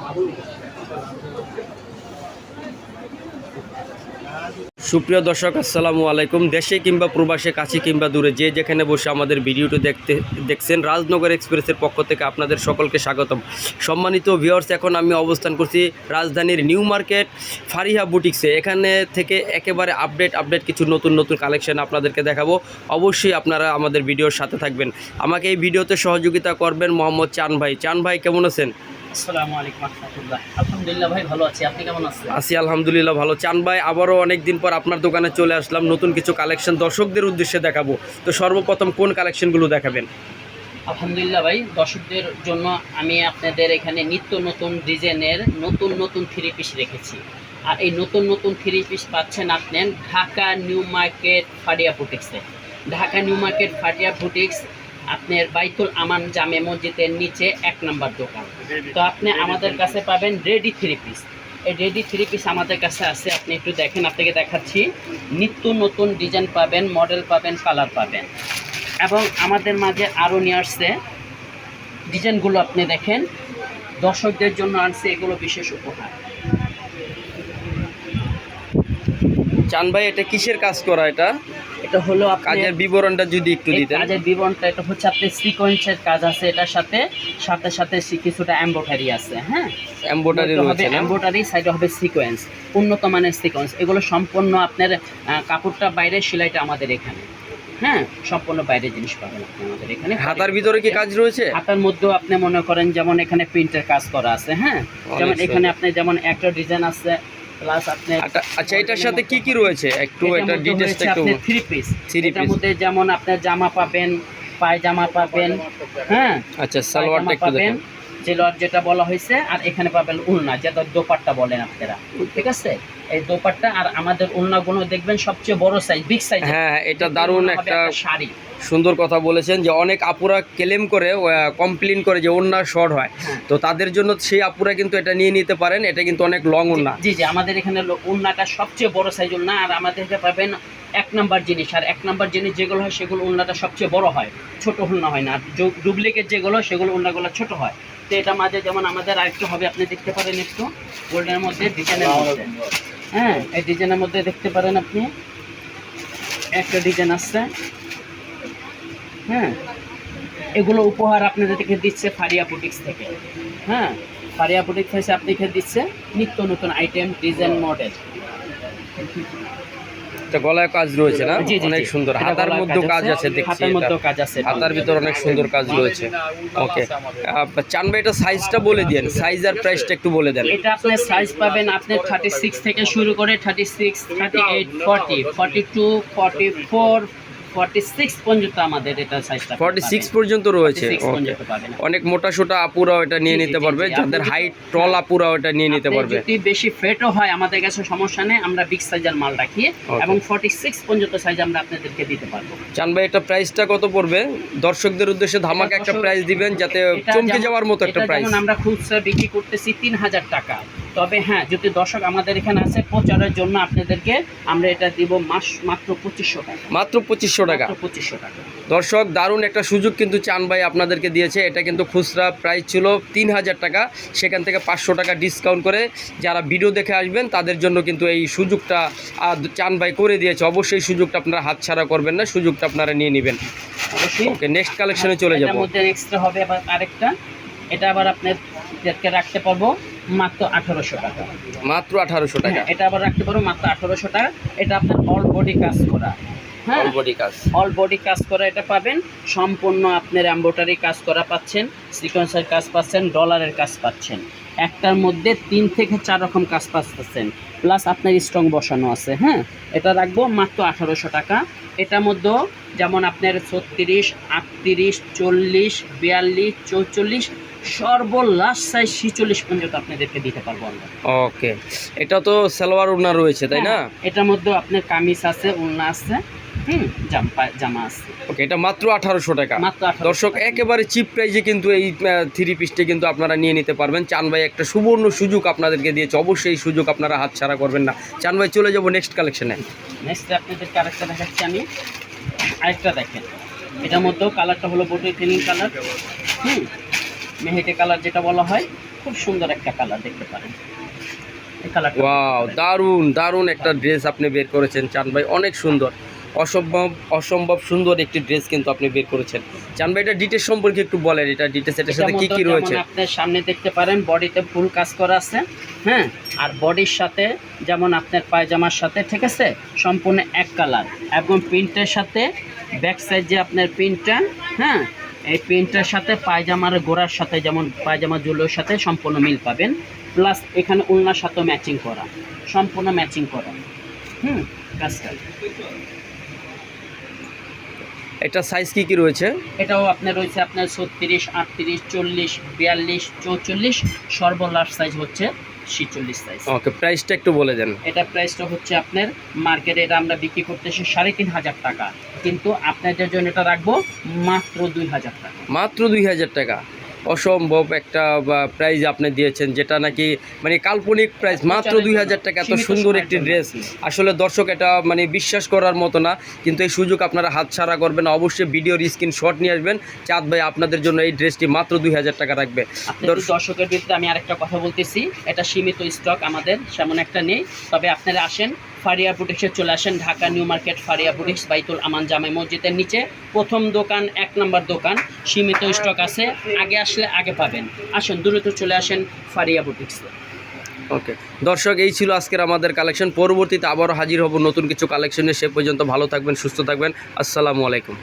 আবুল সুপ্রিয় দর্শক, আসসালামু আলাইকুম। দেশে কিংবা প্রবাসে, কাছে কিংবা দূরে, যে যেখানে বসে আমাদের ভিডিওটি দেখতে দেখছেন রাজনগর এক্সপ্রেসের পক্ষ থেকে আপনাদের সকলকে স্বাগতম। সম্মানিত ভিউয়ার্স এখন আমি অবস্থান করছি রাজধানীর নিউ মার্কেট ফারিহা বুটিক্সে। এখানে থেকে একেবারে আপডেট আপডেট কিছু নতুন নতুন কালেকশন আপনাদেরকে দেখাবো। অবশ্যই আপনারা আমাদের ভিডিওর সাথে থাকবেন। আমাকে এই ভিডিওতে সহযোগিতা করবেন মোহাম্মদ চান ভাই। চান ভাই, কেমন আছেন? আসসালামু আলাইকুম রহমতুল্লাহ। আলহামদুলিল্লাহ ভাই ভালো আছি। আপনি কেমন আছেন? আছি আলহামদুলিল্লাহ ভালো। চান ভাই আবারও অনেক দিন পর আপনার দোকানে চলে আসলাম। নতুন কিছু কালেকশন দর্শকদের উদ্দেশ্যে দেখাবো। তো সর্বপ্রথম কোন কালেকশনগুলো দেখাবেন? আলহামদুলিল্লাহ ভাই দর্শকদের জন্য আমি আপনাদের এখানে নিত্য নতুন ডিজাইনের নতুন নতুন থ্রি পিস রেখেছি। আর এই নতুন নতুন থ্রি পিস পাচ্ছেন আপনি Dhaka new market ফাটিয়া বুটিক্সে Dhaka New Market Faria boutiques আপনার বাইতুল আমান জামে মসজিদের নিচে এক নম্বর দোকান। তো আপনি আমাদের কাছে পাবেন রেডি থ্রি পিস এই রেডি থ্রি পিস আমাদের কাছে আছে আপনি একটু দেখেন আপনাকে দেখাচ্ছি। নিত্য নতুন ডিজাইন পাবেন মডেল পাবেন কালার পাবেন। এবং আমাদের মাঝে আরও নিয়ে আসছে। ডিজাইনগুলো আপনি দেখেন। দর্শকদের জন্য আনছে এগুলো বিশেষ উপহার। চান ভাই এটা কিসের কাজ করা এটা? এটা হলো কাজের বিবরণটা যদি একটু দিতেন। কাজের বিবরণটা এটা হচ্ছে আপনার সিকোয়েন্সের কাজ আছে এটার সাথে সাথে সাথে কিছুটা এম্বোটারি আছে হ্যাঁ? এমব্রয়ডারি রয়েছে এম্বোটারি সাইডে হবে সিকোয়েন্স উন্নত মানের সিকোয়েন্স এগুলো সম্পূর্ণ আপনার কাপড়টা বাইরে সেলাইটা আমাদের এখানে হ্যাঁ? সম্পূর্ণ বাইরে জিনিস পাবেন আপনি আমাদের এখানে। হাতার ভিতরে কি কাজ রয়েছে? হাতার মধ্যেও আপনি মনে করেন যেমন এখানে প্রিন্টের কাজ করা আছে হ্যাঁ? যেমন এখানে আপনি যেমন একটা ডিজাইন আছে প্লাস আপনি আচ্ছা এটার সাথে কি কি রয়েছে? একটু এটা ডিটেইলসটা একটু থ্রি পিস থ্রি পিস। মধ্যে যেমন আপনার জামা পাবেন পায়জামা পাবেন হ্যাঁ? আচ্ছা সালোয়ারটা একটু পাবেন দেখুন। যে লট যেটা বলা হয়েছে আর এখানে পাবেন উলনা যেটা দোপাট্টা বলেন আপনারা। ঠিক আছে? এই দোপাট্টা আর আমাদের উলনাগুলো দেখবেন সবচেয়ে বড় সাইজ বিগ সাইজ হ্যাঁ এটা দারুণ একটা শাড়ি। সুন্দর কথা বলেছেন যে অনেক আপুরা ক্লেম করে কমপ্লেন করে যে ওন্না শর্ট হয়। হ্যাঁ। তো তাদের জন্য সেই আপুরা কিন্তু এটা নিয়ে নিতে পারেন এটা কিন্তু অনেক লং ওন্না জি জি আমাদের এখানে উলনাটা সবচেয়ে বড় সাইজ উলনা আর আমাদের এখানে পাবেন এক নাম্বার জিনিস। আর এক নাম্বার জিনিস যেগুলো হয় সেগুলো উলনাটা সবচেয়ে বড় হয়। ছোট উলনা হয় না। আর ডুপ্লিকেট যেগুলো সেগুলো উলনাগুলো ছোট হয়। তো এটা মাঝে যেমন আমাদের আরেকটু হবে, আপনি দেখতে পারেন একটু। গোল্ডের মধ্যে ডিজাইনের মধ্যে। হ্যাঁ এই ডিজাইনের মধ্যে দেখতে পারেন আপনি। একটা ডিজাইন আসছে। হ্যাঁ এগুলো উপহার আপনাদের আপনাদেরকে দিচ্ছে ফারিয়া বুটিক্স থেকে। হ্যাঁ ফারিয়া বুটিক্স থেকে আপনাকে দিচ্ছে নিত্য নতুন আইটেম ডিজাইন মডেল এটা গলায় কাজ রয়েছে না? অনেক সুন্দর। হাতার মধ্যে কাজ আছে দেখছি হাতার কাজ আছে। হাতার ভিতর অনেক সুন্দর কাজ রয়েছে। ওকে। চান ভাই এটা সাইজটা বলে দেন সাইজ আর প্রাইসটা একটু বলে দেন। এটা আপনি সাইজ পাবেন আপনি থার্টি সিক্স থেকে শুরু করে thirty six thirty eight forty পর্যন্ত আমাদের এটা সাইজটা পর্যন্ত রয়েছে 46 অনেক মোটা সোটা আপুরাও এটা নিয়ে নিতে পারবে যাদের হাইট টল আপুরাও এটা নিয়ে নিতে পারবে। যদি বেশি ফেটও হয় আমাদের কাছে সমস্যা নেই আমরা বিগ সাইজের মাল রাখি এবং ফর্টি সিক্স পর্যন্ত সাইজ আমরা আপনাদেরকে দিতে পারব। ভাই এটা প্রাইসটা কত পড়বে? দর্শকদের উদ্দেশ্যে ধামাকা একটা প্রাইস দিবেন যাতে চমকে যাওয়ার মতো একটা প্রাইস আমরা খুচরা বিক্রি করতেছি তিন হাজার টাকা। তবে হ্যাঁ যদি দর্শক আমাদের এখানে আছে প্রচারের জন্য আপনাদেরকে আমরা এটা দিব মাস মাত্র পঁচিশশো টাকা। মাত্র পঁচিশশো টাকা? পঁচিশশো টাকা। দর্শক দারুণ একটা সুযোগ কিন্তু চান ভাই আপনাদেরকে দিয়েছে। এটা কিন্তু খুচরা প্রাইস ছিল তিন হাজার টাকা। সেখান থেকে পাঁচশো টাকা ডিসকাউন্ট করে যারা ভিডিও দেখে আসবেন তাদের জন্য কিন্তু এই সুযোগটা চান ভাই করে দিয়েছে। অবশ্যই সুযোগটা আপনারা হাতছাড়া করবেন না সুযোগটা আপনারা নিয়ে নেবেন। ওকে নেক্সট কালেকশনে চলে যাব। এক্সট্রা হবে আবার আরেকটা। এটা আবার আপনাদেরকে রাখতে পারব। মাত্র আঠারোশো টাকা। মাত্র আঠারোশো টাকা। হ্যাঁ, এটা আবার রাখতে পারো মাত্র আঠারোশো টাকা। এটা আপনার অল বডি কাজ করা। হ্যাঁ অল বডি কাজ অল বডি কাজ করা এটা পাবেন। সম্পূর্ণ আপনার এম্বোটারি কাজ করা পাচ্ছেন সিকোয়েন্সের কাজ পাচ্ছেন ডলারের কাজ পাচ্ছেন। একটার মধ্যে তিন থেকে চার রকম কাজ পাচ্ছেন। প্লাস আপনার স্ট্রং বসানো আছে হ্যাঁ? এটা রাখব মাত্র আঠারোশো টাকা। এটার মধ্যেও যেমন আপনার ছত্রিশ আটত্রিশ চল্লিশ বিয়াল্লিশ চৌচল্লিশ সর্বলাস্ট সাইজ ছিচল্লিশ পর্যন্ত আপনাদেরকে দিতে পারব আমরা। ওকে এটা তো সালোয়ার ওড়না রয়েছে তাই না? হ্যাঁ, এটার মধ্যে আপনার কামিজ আছে উন্না আছে হুম জামা জামা আছে। ওকে এটা মাত্র আঠারোশো টাকা। মাত্র দর্শক একেবারে চিপ প্রাইজে কিন্তু এই থ্রি পিসটি কিন্তু আপনারা নিয়ে নিতে পারবেন। চান ভাই একটা সুবর্ণ সুযোগ আপনাদেরকে দিয়েছে। অবশ্যই এই সুযোগ আপনারা হাতছাড়া করবেন না। চান ভাই চলে যাব নেক্সট কালেকশনে নেক্সট আপনাদেরকে আরেকটা দেখাচ্ছি আমি। আরেকটা দেখেন। এটার মধ্যেও কালারটা হলো বটল ক্লিনিং কালার হুম মেহেটে কালার যেটা বলা হয় খুব সুন্দর একটা কালার দেখতে পারেন। ওয়াও দারুণ দারুণ একটা ড্রেস আপনি বের করেছেন চান ভাই অনেক সুন্দর। অসম্ভব অসম্ভব সুন্দর একটি ড্রেস কিন্তু আপনি বের করেছেন। চান ভাই এটা ডিটেলস সম্পর্কে একটু বলেন এটা ডিটেলস এটার সাথে কি কি রয়েছে? আপনার সামনে দেখতে পারেন বডিতে ফুল কাজ করা আছে হ্যাঁ? আর বডির সাথে যেমন আপনার পায়জামার সাথে ঠিক আছে? সম্পূর্ণ এক কালার। এবং প্রিন্টের সাথে ব্যাক সাইড যে আপনার প্রিন্টটা হ্যাঁ? এই প্রিন্টের সাথে পায়জামার গোড়ার সাথে যেমন পায়জামা জুলোর সাথে সম্পূর্ণ মিল পাবেন। প্লাস এখানে উলনার সাথেও ম্যাচিং করা। সম্পূর্ণ ম্যাচিং করা। হুম কাজটা এটা সাইজ কি কি রয়েছে? এটাও আপনার রয়েছে আপনার ছত্রিশ আটত্রিশ চল্লিশ বিয়াল্লিশ চৌচল্লিশ। সর্বলাস্ট সাইজ হচ্ছে ছিচল্লিশ সাইজ ওকে প্রাইসটা একটু বলে দেন। এটা প্রাইসটা হচ্ছে আপনার মার্কেটে এটা আমরা বিক্রি করতেছি সাড়ে তিন হাজার টাকা। কিন্তু আপনাদের জন্য এটা রাখব মাত্র দুই হাজার টাকা। মাত্র দুই হাজার টাকা। অসম্ভব একটা প্রাইজ আপনি দিয়েছেন যেটা নাকি মানে কাল্পনিক প্রাইজ মাত্র দুই হাজার টাকা এত সুন্দর একটি ড্রেস আসলে দর্শক এটা মানে বিশ্বাস করার মতো না কিন্তু এই সুযোগ আপনারা হাতছাড়া করবেন অবশ্যই ভিডিওর স্ক্রিন শট নিয়ে আসবেন। চাঁদ ভাই আপনাদের জন্য এই ড্রেসটি মাত্র দুই হাজার টাকা রাখবে। দর্শক- দর্শকের বিরুদ্ধে আমি আরেকটা কথা বলতেছি এটা সীমিত স্টক আমাদের সেমন একটা নেই। তবে আপনারা আসেন ফারিয়া বুটিক্সে চলে আসেন Dhaka New Market Faria boutiques Baitul Aman জামে মসজিদের নিচে। প্রথম দোকান, এক নম্বর দোকান, সীমিত স্টক আছে, আগে আসলে আগে পাবেন। আসুন, দ্রুত চলে আসেন ফারিয়া বুটিক্সে। ওকে। দর্শক, এই ছিল আজকের আমাদের কালেকশন। পরবর্তীতে আবারও হাজির হব নতুন কিছু কালেকশনে সে পর্যন্ত ভালো থাকবেন, সুস্থ থাকবেন। আসসালামু আলাইকুম।